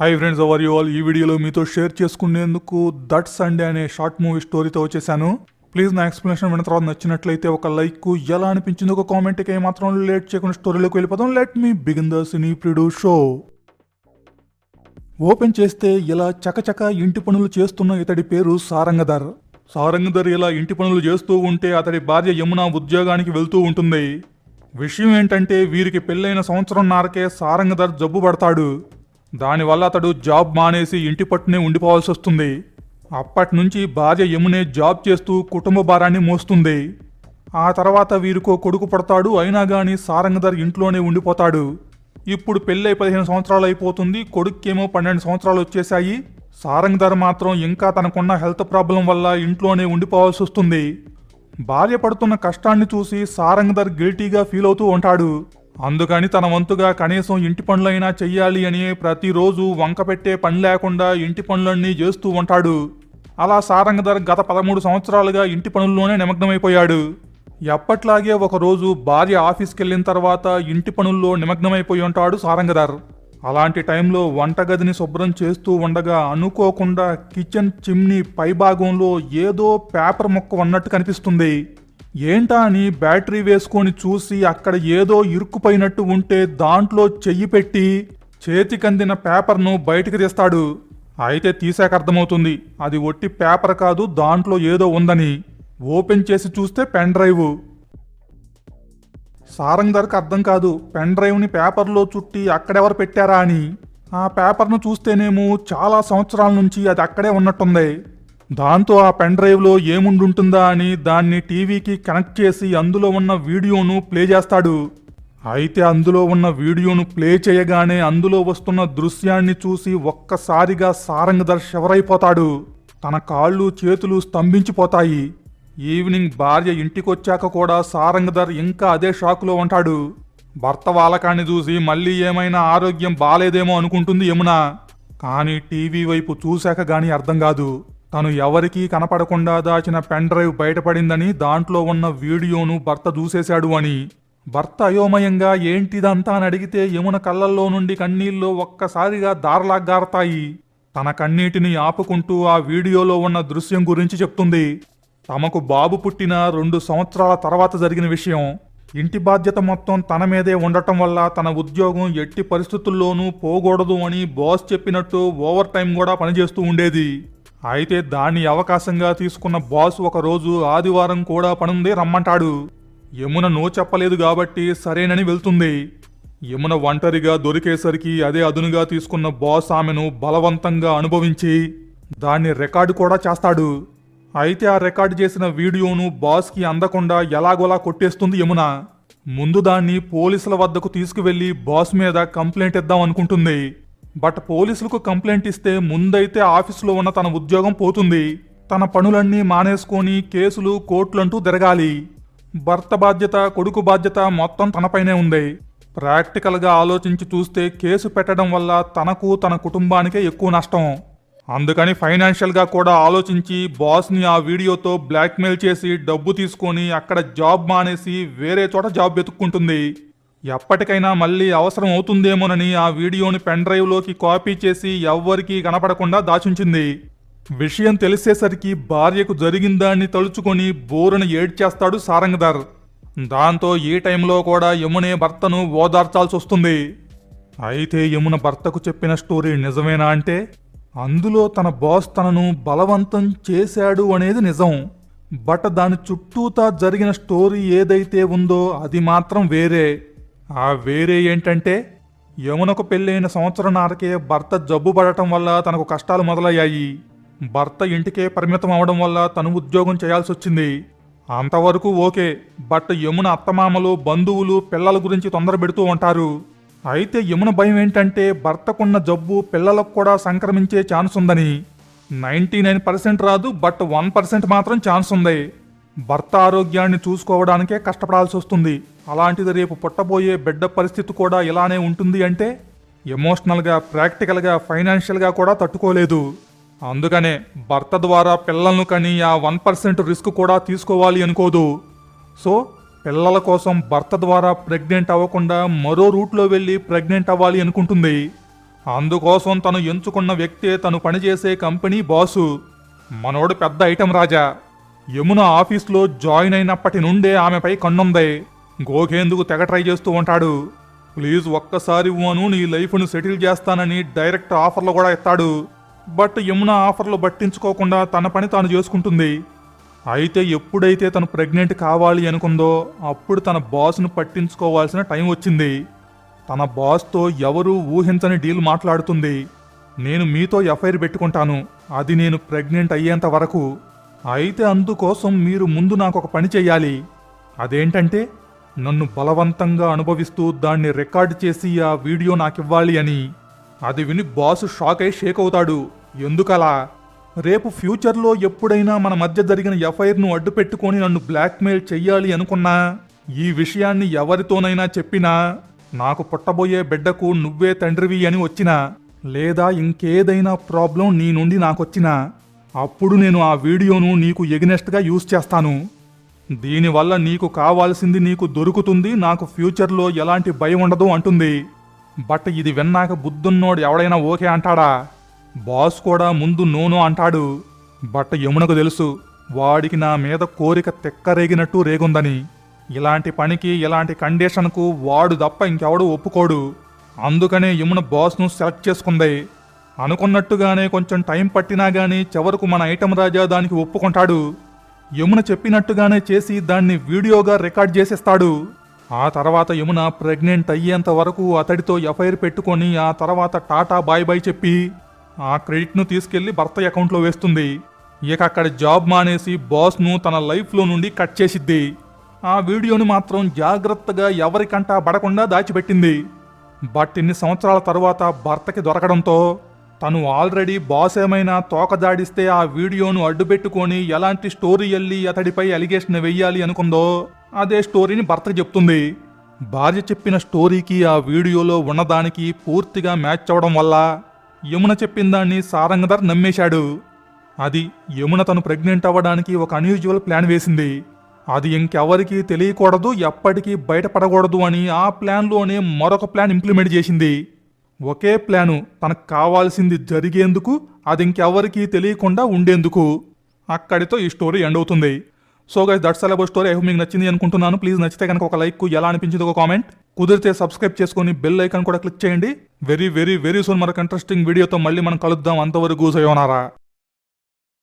Hi friends how are you all ఈ వీడియోలో మీతో షేర్ చేసుకునేందుకు దట్ సండే అనే షార్ట్ మూవీ స్టోరీతో వచ్చేసాను. ప్లీజ్ నా ఎక్స్ప్లెనేషన్ విన్న తర్వాత నచ్చినట్లయితే ఒక లైక్ ఎలా అనిపించింది ఒక కామెంట్కి మాత్రం లేట్ చేయకుండా స్టోరీలోకి వెళ్ళిపోతాం లెట్ మీ బిగిన్ ద సినీ ప్రిడు షో ఓపెన్ చేస్తే ఇలా చకచక ఇంటి పనులు చేస్తున్న ఇతడి పేరు సారంగధర్. సారంగధర్ ఇలా ఇంటి పనులు చేస్తూ ఉంటే అతడి భార్య యమున ఉద్యోగానికి వెళ్తూ ఉంటుంది. విషయం ఏంటంటే వీరికి పెళ్ళైన సంవత్సరంన్నరకే సారంగధర్ జబ్బు పడతాడు. దానివల్ల అతడు జాబ్ మానేసి ఇంటి పట్టునే ఉండిపోవాల్సి వస్తుంది. అప్పటి నుంచి భార్య యమునే జాబ్ చేస్తూ కుటుంబ భారాన్ని మోస్తుంది. ఆ తర్వాత వీరికో కొడుకు పడతాడు అయినా గాని సారంగధర్ ఇంట్లోనే ఉండిపోతాడు. ఇప్పుడు పెళ్ళై పదిహేను సంవత్సరాలు అయిపోతుంది కొడుక్కేమో పన్నెండు సంవత్సరాలు వచ్చేశాయి. సారంగధర్ మాత్రం ఇంకా తనకున్న హెల్త్ ప్రాబ్లం వల్ల ఇంట్లోనే ఉండిపోవాల్సి వస్తుంది. భార్య పడుతున్న కష్టాన్ని చూసి సారంగధర్ గిల్టీగా ఫీల్ అవుతూ ఉంటాడు. అందుకని తన వంతుగా కనీసం ఇంటి పనులైనా చెయ్యాలి అని ప్రతిరోజు వంక పెట్టే పని లేకుండా ఇంటి పనులన్నీ చేస్తూ ఉంటాడు. అలా సారంగధర్ గత పదమూడు సంవత్సరాలుగా ఇంటి పనుల్లోనే నిమగ్నమైపోయాడు. ఎప్పట్లాగే ఒకరోజు భార్య ఆఫీస్కి వెళ్ళిన తర్వాత ఇంటి పనుల్లో నిమగ్నమైపోయి ఉంటాడు సారంగధర్. అలాంటి టైంలో వంటగదిని శుభ్రం చేస్తూ ఉండగా అనుకోకుండా కిచెన్ చిమ్నీ పైభాగంలో ఏదో పేపర్ మొక్క ఉన్నట్టు కనిపిస్తుంది. ఏంటా అని బ్యాటరీ వేసుకొని చూసి అక్కడ ఏదో ఇరుక్కుపోయినట్టు ఉంటే దాంట్లో చెయ్యి పెట్టి చేతికందిన పేపర్ను బయటికి తీస్తాడు. అయితే తీసాక అర్థమవుతుంది. అది ఒట్టి పేపర్ కాదు దాంట్లో ఏదో ఉందని. ఓపెన్ చేసి చూస్తే పెన్ డ్రైవ్. ధరకు అర్థం కాదు పెన్ డ్రైవ్ని పేపర్లో చుట్టి అక్కడెవరు పెట్టారా అని. ఆ పేపర్ను చూస్తేనేమో చాలా సంవత్సరాల నుంచి అది అక్కడే ఉన్నట్టుంది. దాంతో ఆ పెన్ డ్రైవ్లో ఏముండుంటుందా అని దాన్ని టీవీకి కనెక్ట్ చేసి అందులో ఉన్న వీడియోను ప్లే చేస్తాడు. అయితే అందులో ఉన్న వీడియోను ప్లే చేయగానే అందులో వస్తున్న దృశ్యాన్ని చూసి ఒక్కసారిగా సారంగధర్ షవరైపోతాడు తన కాళ్ళు చేతులు స్తంభించిపోతాయి. ఈవినింగ్ భార్య ఇంటికొచ్చాక కూడా సారంగధర్ ఇంకా అదే షాకులో ఉంటాడు. భర్త వాలకాన్ని చూసి మళ్ళీ ఏమైనా ఆరోగ్యం బాలేదేమో అనుకుంటుంది యమున. కానీ టీవీ వైపు చూశాక గాని అర్థం కాదు. తను ఎవరికీ కనపడకుండా దాచిన పెన్ డ్రైవ్ బయటపడిందని దాంట్లో ఉన్న వీడియోను భర్త చూసేశాడు అని. భర్త అయోమయంగా ఏంటిదంతా అని అడిగితే యమున కళ్ళల్లో నుండి కన్నీళ్ళు ఒక్కసారిగా దారలాగ్గారతాయి తన కన్నీటిని ఆపుకుంటూ ఆ వీడియోలో ఉన్న దృశ్యం గురించి చెప్తుంది. తమకు బాబు పుట్టిన రెండు సంవత్సరాల తర్వాత జరిగిన విషయం. ఇంటి బాధ్యత మొత్తం తన మీదే ఉండటం వల్ల తన ఉద్యోగం ఎట్టి పరిస్థితుల్లోనూ పోకూడదు అని బాస్ చెప్పినట్టు ఓవర్ టైం కూడా పనిచేస్తూ ఉండేది. అయితే దాన్ని అవకాశంగా తీసుకున్న బాస్ ఒకరోజు ఆదివారం కూడా పనుంది రమ్మంటాడు. యమున నో చెప్పలేదు కాబట్టి సరేనని వెళ్తుంది. యమున ఒంటరిగా దొరికేసరికి అదే అదునుగా తీసుకున్న బాస్ ఆమెను బలవంతంగా అనుభవించి దాన్ని రికార్డు కూడా చేస్తాడు. అయితే ఆ రికార్డు చేసిన వీడియోను బాస్కి అందకుండా ఎలాగోలా కొట్టేస్తుంది యమున. ముందు దాన్ని పోలీసుల వద్దకు తీసుకువెళ్ళి బాస్ మీద కంప్లైంట్ ఇద్దాం అనుకుంటుంది. బట్ పోలీసులకు కంప్లైంట్ ఇస్తే ముందైతే ఆఫీసులో ఉన్న తన ఉద్యోగం పోతుంది. తన పనులన్నీ మానేసుకొని కేసులు కోర్టులంటూ తిరగాలి. భర్త బాధ్యత కొడుకు బాధ్యత మొత్తం తనపైనే ఉంది. ప్రాక్టికల్గా ఆలోచించి చూస్తే కేసు పెట్టడం వల్ల తనకు తన కుటుంబానికే ఎక్కువ నష్టం. అందుకని ఫైనాన్షియల్గా కూడా ఆలోచించి బాస్ని ఆ వీడియోతో బ్లాక్మెయిల్ చేసి డబ్బు తీసుకొని అక్కడ జాబ్ మానేసి వేరే చోట జాబ్ వెతుక్కుంటుంది. ఎప్పటికైనా మళ్ళీ అవసరం అవుతుందేమోనని ఆ వీడియోని పెన్ డ్రైవ్లోకి కాపీ చేసి ఎవ్వరికీ కనపడకుండా దాచుంచింది. విషయం తెలిసేసరికి భార్యకు జరిగిందాన్ని తలుచుకొని బోరున ఏడ్చేస్తాడు సారంగధర్. దాంతో ఈ టైంలో కూడా యమునే భర్తను ఓదార్చాల్సి వస్తుంది. అయితే యమున భర్తకు చెప్పిన స్టోరీ నిజమేనా అంటే అందులో తన బాస్ తనను బలవంతం చేశాడు అనేది నిజం. బట్ దాని చుట్టూతా జరిగిన స్టోరీ ఏదైతే ఉందో అది మాత్రం వేరే. ఆ వేరే ఏంటంటే యమునకు పెళ్ళైన సంవత్సరంన్నరకే భర్త జబ్బు పడటం వల్ల తనకు కష్టాలు మొదలయ్యాయి. భర్త ఇంటికే పరిమితం అవడం వల్ల తను ఉద్యోగం చేయాల్సి వచ్చింది. అంతవరకు ఓకే బట్ యమున అత్తమామలు బంధువులు పిల్లల గురించి తొందర పెడుతూ ఉంటారు. అయితే యమున భయం ఏంటంటే భర్తకున్న జబ్బు పిల్లలకు కూడా సంక్రమించే ఛాన్స్ ఉందని. నైంటీ నైన్ పర్సెంట్ రాదు బట్ వన్ పర్సెంట్ మాత్రం ఛాన్స్ ఉంది. భర్త ఆరోగ్యాన్ని చూసుకోవడానికే కష్టపడాల్సి వస్తుంది. అలాంటిది రేపు పుట్టబోయే బిడ్డ పరిస్థితి కూడా ఇలానే ఉంటుంది అంటే ఎమోషనల్గా ప్రాక్టికల్గా ఫైనాన్షియల్గా కూడా తట్టుకోలేదు. అందుకనే భర్త ద్వారా పిల్లలను కని ఆ వన్ పర్సెంట్ రిస్క్ కూడా తీసుకోవాలి అనుకోదు. సో పిల్లల కోసం భర్త ద్వారా ప్రెగ్నెంట్ అవ్వకుండా మరో రూట్లో వెళ్ళి ప్రెగ్నెంట్ అవ్వాలి అనుకుంటుంది. అందుకోసం తను ఎంచుకున్న వ్యక్తే తను పనిచేసే కంపెనీ బాసు. మనోడు పెద్ద ఐటెం రాజా. యమున ఆఫీస్లో జాయిన్ అయినప్పటి నుండే ఆమెపై కన్నుంది. గోకేందుకు తెగ ట్రై చేస్తూ ఉంటాడు. ప్లీజ్ ఒక్కసారి ఇవ్వను నీ లైఫ్ను సెటిల్ చేస్తానని డైరెక్ట్ ఆఫర్లు కూడా ఇస్తాడు. బట్ యమున ఆఫర్లు పట్టించుకోకుండా తన పని తాను చేసుకుంటుంది. అయితే ఎప్పుడైతే తను ప్రెగ్నెంట్ కావాలి అనుకుందో అప్పుడు తన బాస్ను పట్టించుకోవాల్సిన టైం వచ్చింది. తన బాస్తో ఎవరూ ఊహించని డీల్ మాట్లాడుతుంది. నేను మీతో ఎఫ్ఐఆర్ పెట్టుకుంటాను. అది నేను ప్రెగ్నెంట్ అయ్యేంత వరకు. అయితే అందుకోసం మీరు ముందు నాకు ఒక పని చెయ్యాలి. అదేంటంటే నన్ను బలవంతంగా అనుభవిస్తూ దాన్ని రికార్డ్ చేసి ఆ వీడియో నాకివ్వాలి అని. అది విని బాసు షాక్ అయి షేక్ అవుతాడు ఎందుకలా? రేపు ఫ్యూచర్లో ఎప్పుడైనా మన మధ్య జరిగిన ఎఫ్ఐఆర్ను అడ్డుపెట్టుకొని నన్ను బ్లాక్మెయిల్ చెయ్యాలి అనుకున్నా ఈ విషయాన్ని ఎవరితోనైనా చెప్పినా నాకు పుట్టబోయే బిడ్డకు నువ్వే తండ్రివి అని వచ్చినా లేదా ఇంకేదైనా ప్రాబ్లం నీ నుండి నాకొచ్చినా అప్పుడు నేను ఆ వీడియోను నీకు ఎగినెస్ట్గా యూజ్ చేస్తాను. దీనివల్ల నీకు కావాల్సింది నీకు దొరుకుతుంది నాకు ఫ్యూచర్లో ఎలాంటి భయం ఉండదు అంటుంది. బట్ ఇది విన్నాక బుద్ధున్నోడు ఎవడైనా ఓకే అంటాడా? బాస్ కూడా ముందు నోనో అంటాడు. బట్ యమునకు తెలుసు వాడికి నా మీద కోరిక తెక్కరేగినట్టు రేగుందని. ఇలాంటి పనికి ఇలాంటి కండిషన్కు వాడు తప్ప ఇంకెవడు ఒప్పుకోడు. అందుకనే యమున బాస్ను సెలెక్ట్ చేసుకుంది. అనుకున్నట్టుగానే కొంచెం టైం పట్టినా గానీ చివరకు మన ఐటమ్ రాజా దానికి ఒప్పుకుంటాడు. యమున చెప్పినట్టుగానే చేసి దాన్ని వీడియోగా రికార్డ్ చేసేస్తాడు. ఆ తర్వాత యమున ప్రెగ్నెంట్ అయ్యేంత వరకు అతడితో ఎఫ్ఐఆర్ పెట్టుకొని ఆ తర్వాత టాటా బాయ్ బాయ్ చెప్పి ఆ క్రెడిట్ను తీసుకెళ్ళి భర్త అకౌంట్లో వేస్తుంది. ఇక అక్కడ జాబ్ మానేసి బాస్ను తన లైఫ్లో నుండి కట్ చేసిద్ది. ఆ వీడియోని మాత్రం జాగ్రత్తగా ఎవరికంటా పడకుండా దాచిపెట్టింది. బట్ ఇన్ని సంవత్సరాల తరువాత భర్తకి దొరకడంతో తను ఆల్రెడీ బాస్ ఏమైనా తోకదాడిస్తే ఆ వీడియోను అడ్డుపెట్టుకొని ఎలాంటి స్టోరీ వెళ్ళి అతడిపై అలిగేషన్ వెయ్యాలి అనుకుందో అదే స్టోరీని భర్త చెప్తుంది. భార్య చెప్పిన స్టోరీకి ఆ వీడియోలో ఉన్నదానికి పూర్తిగా మ్యాచ్ అవ్వడం వల్ల యమున చెప్పిన దాన్ని సారంగధర్ నమ్మేశాడు. అది యమున తను ప్రెగ్నెంట్ అవ్వడానికి ఒక అన్యూజువల్ ప్లాన్ వేసింది. అది ఇంకెవరికీ తెలియకూడదు ఎప్పటికీ బయటపడకూడదు అని ఆ ప్లాన్లోనే మరొక ప్లాన్ ఇంప్లిమెంట్ చేసింది. ఒకే ప్లాను తనకు కావాల్సింది జరిగేందుకు అది ఇంకెవరికీ తెలియకుండా ఉండేందుకు. అక్కడితో ఈ స్టోరీ ఎండ్ అవుతుంది. So guys that's all about story I మీకు నచ్చింది అనుకుంటున్నాను. ప్లీజ్ నచ్చితే కనుక ఒక లైక్ ఎలా అనిపించింది ఒక కామెంట్ కుదిరితే సబ్స్క్రైబ్ చేసుకొని బెల్ ఐకాన్ కూడా క్లిక్ చేయండి. వెరీ వెరీ వెరీ సూన్ మరొక ఇంట్రెస్టింగ్ వీడియోతో మళ్ళీ మనం కలుద్దాం. అంతవరకు సయోనారా